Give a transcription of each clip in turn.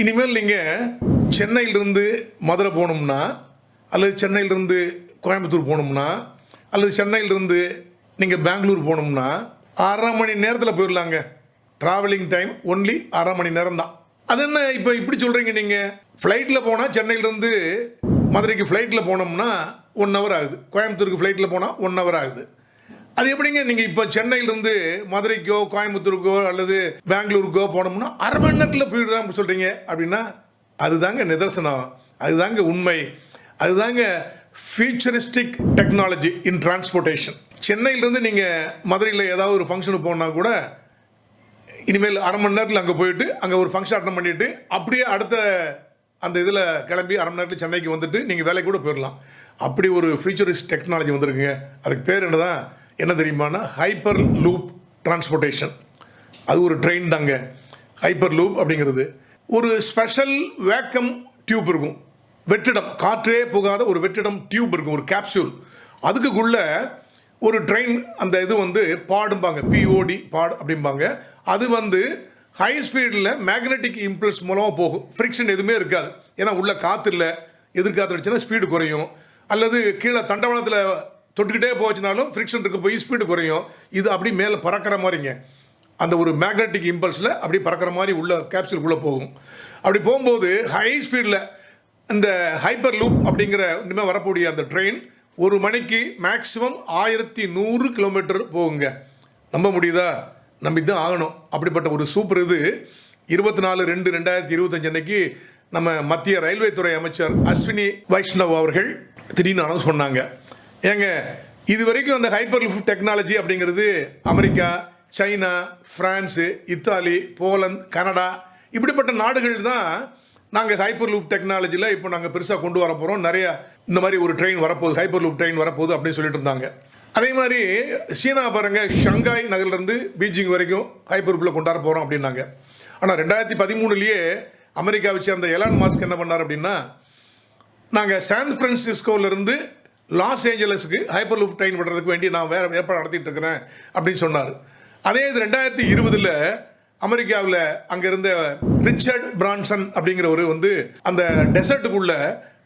இனிமேல் நீங்கள் சென்னையிலிருந்து மதுரை போகணும்னா அல்லது சென்னையிலிருந்து கோயம்புத்தூர் போகணும்னா அல்லது சென்னையிலிருந்து நீங்கள் பெங்களூர் போகணும்னா அரை மணி நேரத்தில் போயிடலாங்க ட்ராவலிங் டைம் ஒன்லி அரை மணி நேரம் தான் அது என்ன இப்போ இப்படி சொல்கிறீங்க நீங்கள் ஃப்ளைட்டில் போனால் சென்னையிலேருந்து மதுரைக்கு ஃப்ளைட்டில் போனோம்னா ஒன் ஹவர் ஆகுது. கோயம்புத்தூருக்கு ஃப்ளைட்டில் போனால் ஒன் ஹவர் ஆகுது. அது எப்படிங்க? நீங்கள் இப்போ சென்னையிலேருந்து மதுரைக்கோ கோயம்புத்தூருக்கோ அல்லது பெங்களூருக்கோ போனோம்னா அரை மணி நேரத்தில் போயிடுறாங்க சொல்கிறீங்க அப்படின்னா அதுதாங்க நிதர்சனம். அதுதாங்க உண்மை. அதுதாங்க ஃபியூச்சரிஸ்டிக் டெக்னாலஜி இன் டிரான்ஸ்போர்ட்டேஷன் சென்னையிலேருந்து நீங்கள் மதுரையில் ஏதாவது ஒரு ஃபங்க்ஷனுக்கு போனால் கூட இனிமேல் அரை மணி நேரத்தில் அங்கே போயிட்டு அங்கே ஒரு ஃபங்க்ஷன் அட்டன் பண்ணிவிட்டு அப்படியே அடுத்த அந்த இதில் கிளம்பி அரை மணி நேரத்தில் சென்னைக்கு வந்துட்டு நீங்கள் வேலைக்கு கூட போயிடலாம். அப்படி ஒரு ஃபியூச்சரிஸ்ட் டெக்னாலஜி வந்திருக்குங்க. அதுக்கு பேர் என்ன தான் என்ன தெரியுமானா? ஹைப்பர் லூப் டிரான்ஸ்போர்ட்டேஷன் அது ஒரு ட்ரெயின் தாங்க. ஹைப்பர் லூப் அப்படிங்கிறது ஒரு ஸ்பெஷல் வேக்கம் டியூப் இருக்கும். வெற்றிடம். காற்றே போகாத ஒரு வெற்றிடம் டியூப் இருக்கும் ஒரு கேப்சூல் அதுக்குள்ள ஒரு ட்ரெயின் அந்த இது வந்து பாடும்பாங்க. பிஓடி பாடு அப்படிம்பாங்க. அது வந்து ஹை ஸ்பீடில் மேக்னெட்டிக் இம்பல்ஸ் மூலமாக போகும். ஃப்ரிக்ஷன் எதுவுமே இருக்காது. ஏன்னா உள்ள காற்று இல்லை. எதிர்காற்று அடிச்சுன்னா ஸ்பீடு குறையும். அல்லது கீழே தண்டவாளத்தில் தொட்டுக்கிட்டே போச்சுனாலும் ஃப்ரிக்ஷன் இருக்க போய் ஸ்பீடு குறையும். இது அப்படி மேலே பறக்கிற மாதிரிங்க. அந்த ஒரு மேக்னெட்டிக் இம்பல்ஸில் அப்படி பறக்கிற மாதிரி உள்ள கேப்சூலுக்குள்ளே போகும். அப்படி போகும்போது ஹை ஸ்பீடில் இந்த ஹைப்பர் லூப் அப்படிங்கிற இனிமேல் வரக்கூடிய அந்த ட்ரெயின் ஒரு மணிக்கு மேக்ஸிமம் ஆயிரத்தி நூறு கிலோமீட்டர் போகுங்க. நம்ப முடியுதா? நம்பி தான் ஆகணும். அப்படிப்பட்ட ஒரு சூப்பர் இது. இருபத்தி நாலு ரெண்டு ரெண்டாயிரத்தி இருபத்தஞ்சு அன்னைக்கு நம்ம மத்திய ரயில்வே துறை அமைச்சர் அஸ்வினி வைஷ்ணவ் அவர்கள் திடீர்னு அனௌன்ஸ் பண்ணாங்க. ஏங்க இது வரைக்கும் அந்த ஹைப்பர் லிஃப்ட் டெக்னாலஜி அப்படிங்கிறது America China France Italy Poland Canada இப்படிப்பட்ட நாடுகள் தான் நாங்கள் ஹைப்பர் லூப் டெக்னாலஜியில் இப்போ நாங்கள் பெருசாக கொண்டு வர போகிறோம் நிறைய இந்த மாதிரி ஒரு ட்ரெயின் வரப்போகுது ஹைப்பர் லூப் ட்ரெயின் வரப்போகுது அப்படின்னு சொல்லிட்டு இருந்தாங்க. அதே மாதிரி சீனா பாருங்கள் ஷங்காய் நகர்லேருந்து பீஜிங் வரைக்கும் ஹைப்பர் லூப்பில் கொண்டாட போகிறோம் அப்படின்னாங்க. ஆனால் ரெண்டாயிரத்தி பதிமூணுலேயே அமெரிக்காவை சேர்ந்த எலான் மாஸ்க் என்ன பண்ணார் அப்படின்னா நாங்கள் சான் ஃப்ரான்சிஸ்கோவிலேருந்து லாஸ் ஏஞ்சலஸுக்கு ஹைப்பர் லூப் ட்ரெயின் விடுறதுக்கு வேண்டி நான் வேறு ஏற்பாடு நடத்திட்டு இருக்கிறேன் அப்படின்னு சொன்னார். அதே இது ரெண்டாயிரத்தி இருபதில் அமெரிக்காவில் அங்கே இருந்த ரிச்சர்ட் பிரான்சன் அப்படிங்கிறவர் வந்து அந்த டெசர்ட்டுக்குள்ள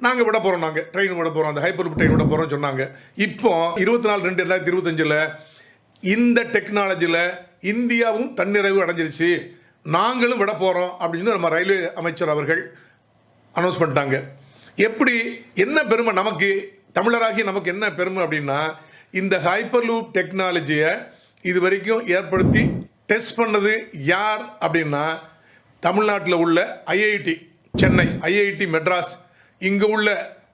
நாங்கள் விட போகிறோம் நாங்கள் ட்ரெயின் விட போகிறோம் அந்த ஹைப்பர் லூப் ட்ரெயின் விட போகிறோம்னு சொன்னாங்க. இப்போ இருபத்தி நாலு ரெண்டு ரெண்டாயிரத்தி இருபத்தஞ்சில் இந்த டெக்னாலஜியில் இந்தியாவும் தன்னிறைவு அடைஞ்சிருச்சு. நாங்களும் விட போகிறோம் அப்படின்னு நம்ம ரயில்வே அமைச்சர் அவர்கள் அனௌன்ஸ் பண்ணிட்டாங்க. எப்படி என்ன பெருமை நமக்கு? தமிழராகி நமக்கு என்ன பெருமை அப்படின்னா இந்த ஹைப்பர் லூப் டெக்னாலஜியை இது வரைக்கும் ஏற்படுத்தி டெஸ்ட் பண்ணது யார் அப்படின்னா தமிழ்நாட்டில் உள்ள ஐஐடி சென்னை ஐஐடி மெட்ராஸ். இங்கே உள்ள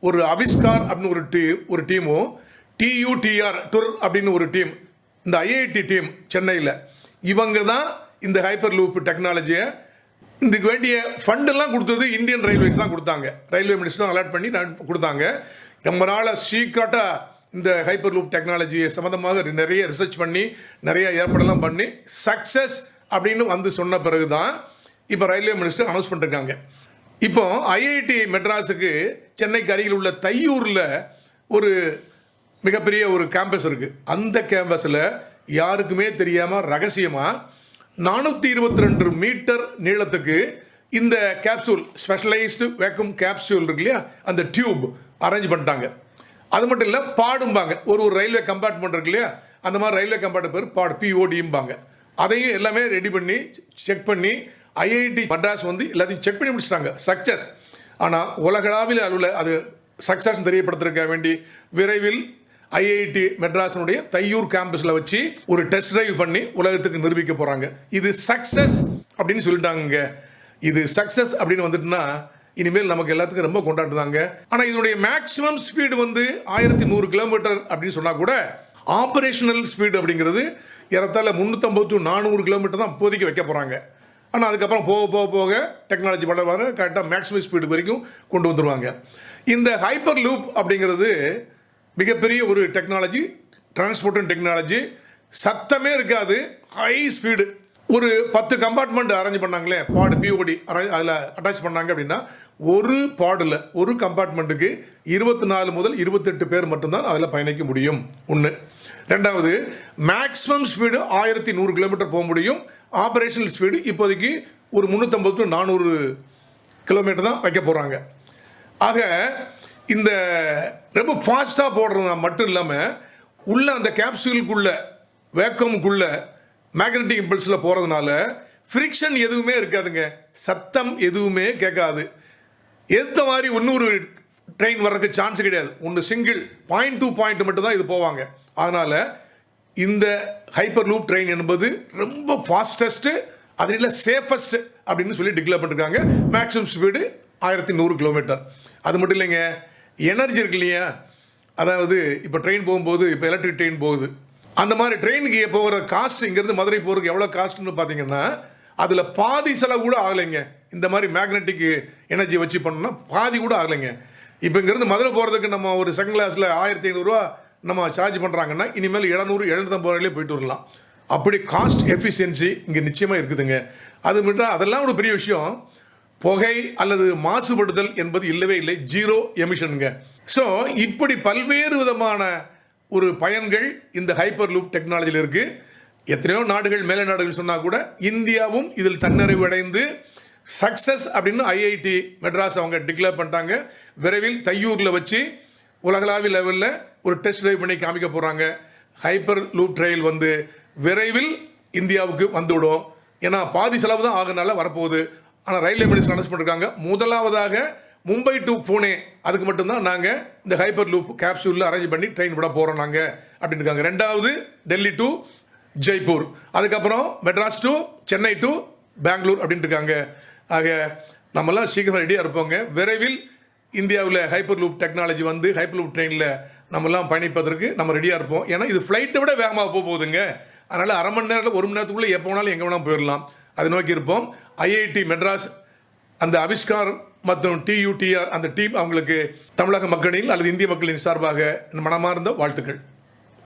ஒரு அவிஸ்கார் அப்படின்னு ஒரு டீ ஒரு டீமும் டியூடிஆர் டுர் அப்படின்னு ஒரு டீம் இந்த ஐஐடி டீம் சென்னையில். இவங்க தான் இந்த ஹைப்பர் லூப் டெக்னாலஜியை இதுக்கு வேண்டிய ஃபண்டெல்லாம் கொடுத்தது இந்தியன் ரயில்வேஸ் தான் கொடுத்தாங்க. ரயில்வே மினிஸ்டர் அலாட் பண்ணி கொடுத்தாங்க. ரொம்ப நாளாக சீக்ரெட்டாக இந்த ஹைப்பர் லூப் டெக்னாலஜி சம்மந்தமாக நிறைய ரிசர்ச் பண்ணி நிறைய ஏற்பாடெல்லாம் பண்ணி சக்ஸஸ் அப்படின்னு வந்து சொன்ன பிறகு தான் இப்போ ரயில்வே மினிஸ்டர் அனௌன்ஸ் பண்ணிருக்காங்க. இப்போ ஐஐடி மெட்ராஸுக்கு சென்னைக்கு அருகில் உள்ள தையூரில் ஒரு மிகப்பெரிய ஒரு கேம்பஸ் இருக்குது அந்த கேம்பஸில் யாருக்குமே தெரியாமல் ரகசியமாக நானூற்றி இருபத்தி ரெண்டு மீட்டர் நீளத்துக்கு இந்த கேப்சூல் ஸ்பெஷலைஸ்டு வேக்கும் கேப்சூல் இருக்கு இல்லையா? அந்த டியூப் அரேஞ்ச் பண்ணிட்டாங்க. அது மட்டும் இல்லை பாடும்பாங்க. ஒரு ஒரு ரயில்வே கம்பார்ட்மெண்ட் இருக்கு இல்லையா? அந்த மாதிரி ரயில்வே கம்பார்ட்மெண்ட் பேர் பாடு பிஓடிம்பாங்க அதையும் எல்லாமே ரெடி பண்ணி செக் பண்ணி ஐஐடி மெட்ராஸ் வந்து எல்லாத்தையும் செக் பண்ணி முடிச்சிட்டாங்க. சக்ஸஸ் ஆனால் உலகளாவில் அளவில் அது சக்ஸஸ் தெரியப்படுத்திருக்க வேண்டி விரைவில் ஐஐடி மெட்ராஸினுடைய தையூர் கேம்பஸில் வச்சு ஒரு டெஸ்ட் டிரைவ் பண்ணி உலகத்துக்கு நிரூபிக்க போகிறாங்க இது சக்ஸஸ் அப்படின்னு சொல்லிட்டாங்க. இது சக்ஸஸ் அப்படின்னு வந்துட்டுன்னா இனிமேல் நமக்கு எல்லாத்துக்கும் ரொம்ப கொண்டாடுதாங்க. ஆனால் இதனுடைய மேக்ஸிமம் ஸ்பீடு வந்து ஆயிரத்தி நூறு கிலோமீட்டர் அப்படின்னு சொன்னால் கூட ஆப்ரேஷனல் ஸ்பீடு அப்படிங்கிறது ஏறத்தாழ முந்நூற்றம்பது டு நானூறு கிலோமீட்டர் தான் இப்போதைக்கு வைக்க போகிறாங்க ஆனால் அதுக்கப்புறம் போக போக போக டெக்னாலஜி வளர வர கரெக்டாக மேக்ஸிமம் ஸ்பீடு வரைக்கும் கொண்டு வந்துடுவாங்க இந்த ஹைப்பர் லூப் அப்படிங்கிறது மிகப்பெரிய ஒரு டெக்னாலஜி டிரான்ஸ்போர்ட் டெக்னாலஜி சத்தமே இருக்காது ஹை ஸ்பீடு ஒரு பத்து கம்பார்ட்மெண்ட் அரேஞ்ச் பண்ணாங்களே பாடு பிஓடி அதில் அட்டாச் பண்ணாங்க அப்படின்னா ஒரு பாடில் ஒரு கம்பார்ட்மெண்ட்டுக்கு இருபத்தி நாலு முதல் இருபத்தெட்டு பேர் மட்டும்தான் அதில் பயணிக்க முடியும். ஒன்று ரெண்டாவது மேக்ஸிமம் ஸ்பீடு ஆயிரத்தி நூறு கிலோமீட்டர் போக முடியும். ஆப்ரேஷனல் ஸ்பீடு இப்போதைக்கு ஒரு முந்நூற்றம்பது டு நானூறு கிலோமீட்டர் தான் வைக்க போகிறாங்க ஆக இந்த ரொம்ப ஃபாஸ்ட்டாக போடுறது மட்டும் இல்லாமல் உள்ள அந்த கேப்சூலுக்குள்ளே வேக்கமுக்குள்ளே மேக்னட்டிக் இம்பல்ஸில் போகிறதுனால ஃப்ரிக்ஷன் எதுவுமே இருக்காதுங்க. சத்தம் எதுவுமே கேட்காது. எந்த மாதிரி இன்னொரு ட்ரெயின் வர்றதுக்கு சான்ஸ் கிடையாது. ஒன்று சிங்கிள் பாயிண்ட் டூ பாயிண்ட் மட்டும் தான் இது போவாங்க. அதனால் இந்த ஹைப்பர் லூப் ட்ரெயின் என்பது ரொம்ப ஃபாஸ்டஸ்ட்டு அதில் சேஃபஸ்ட் அப்படின்னு சொல்லி டிக்ளேர் பண்ணிருக்காங்க. மேக்ஸிமம் ஸ்பீடு ஆயிரத்தி நூறு கிலோமீட்டர் அது மட்டும் இல்லைங்க எனர்ஜி இருக்கு இல்லையா? அதாவது இப்போ ட்ரெயின் போகும்போது இப்போ எலக்ட்ரிக் ட்ரெயின் போகுது. அந்த மாதிரி ட்ரெயினுக்கு போகிற காஸ்ட் இங்கேருந்து மதுரை போகிறதுக்கு எவ்வளோ காஸ்ட்னு பார்த்தீங்கன்னா அதில் பாதி செலவு கூட ஆகலைங்க. இந்த மாதிரி மேக்னெட்டிக் எனர்ஜி வச்சு பண்ணோம்னா பாதி கூட ஆகலைங்க. இப்போ இங்கேருந்து மதுரை போகிறதுக்கு நம்ம ஒரு செகண்ட் கிளாஸில் ஆயிரத்தி ஐநூறுரூவா நம்ம சார்ஜ் பண்ணுறாங்கன்னா இனிமேல் எழுநூறு எழுநூத்தம்பது ரூபாயிலே போயிட்டு வரலாம். அப்படி காஸ்ட் எஃபிஷியன்சி இங்கே நிச்சயமாக இருக்குதுங்க. அது மட்டும் அதெல்லாம் ஒரு பெரிய விஷயம். புகை அல்லது மாசுபடுதல் என்பது இல்லவே இல்லை ஜீரோ எமிஷனுங்க ஸோ இப்படி பல்வேறு விதமான ஒரு பயன்கள் இந்த ஹைப்பர் லூப் டெக்னாலஜியில் இருக்குது எத்தனையோ நாடுகள் மேல நாடுகள் சொன்னால் கூட இந்தியாவும் இதில் தன்னிறைவு அடைந்து சக்ஸஸ் அப்படின்னு ஐஐடி மெட்ராஸ் அவங்க டிக்ளேர் பண்ணிட்டாங்க. விரைவில் தையூரில் வச்சு உலகளாவிய லெவலில் ஒரு டெஸ்ட் ட்ரைவ் பண்ணி காமிக்க போகிறாங்க ஹைப்பர் லூப் ட்ரையல் வந்து விரைவில் இந்தியாவுக்கு வந்துவிடும். ஏன்னா பாதி செலவு தான் ஆகுனால வரப்போகுது. ஆனால் ரயில்வே மினிஸ்டர் அனௌன்ஸ் பண்ணிருக்காங்க. முதலாவதாக மும்பை டு புனே அதுக்கு மட்டும்தான் நாங்கள் இந்த ஹைப்பர் லூப் கேப்சூலில் அரேஞ்ச் பண்ணி ட்ரெயின் விட போகிறோம் நாங்கள் அப்படின்னு இருக்காங்க. ரெண்டாவது டெல்லி டு ஜெய்ப்பூர் அதுக்கப்புறம் மெட்ராஸ் டு சென்னை டு பெங்களூர் அப்படின்ட்டு இருக்காங்க. ஆக நம்மலாம் சீக்கிரம் ரெடியாக இருப்போங்க. விரைவில் இந்தியாவில் ஹைப்பர் லூப் டெக்னாலஜி வந்து ஹைப்பர் லூப் ட்ரெயினில் நம்மலாம் பயணிப்பதற்கு நம்ம ரெடியாக இருப்போம். ஏன்னா இது ஃப்ளைட்டை விட வேகமாக போக போகுதுங்க. அதனால் அரை மணி நேரத்தில் ஒரு மணி நேரத்துக்குள்ளே எப்போ வேணாலும் எங்கே வேணாலும் போயிடலாம் அதை நோக்கி இருப்போம். ஐஐடி மெட்ராஸ் அந்த அவிஷ்கார் மற்றும் டியூடிஆர் அந்த டீம் அவங்களுக்கு தமிழக மக்களின் அல்லது இந்திய மக்களின் சார்பாக மனமார்ந்த வாழ்த்துக்கள்.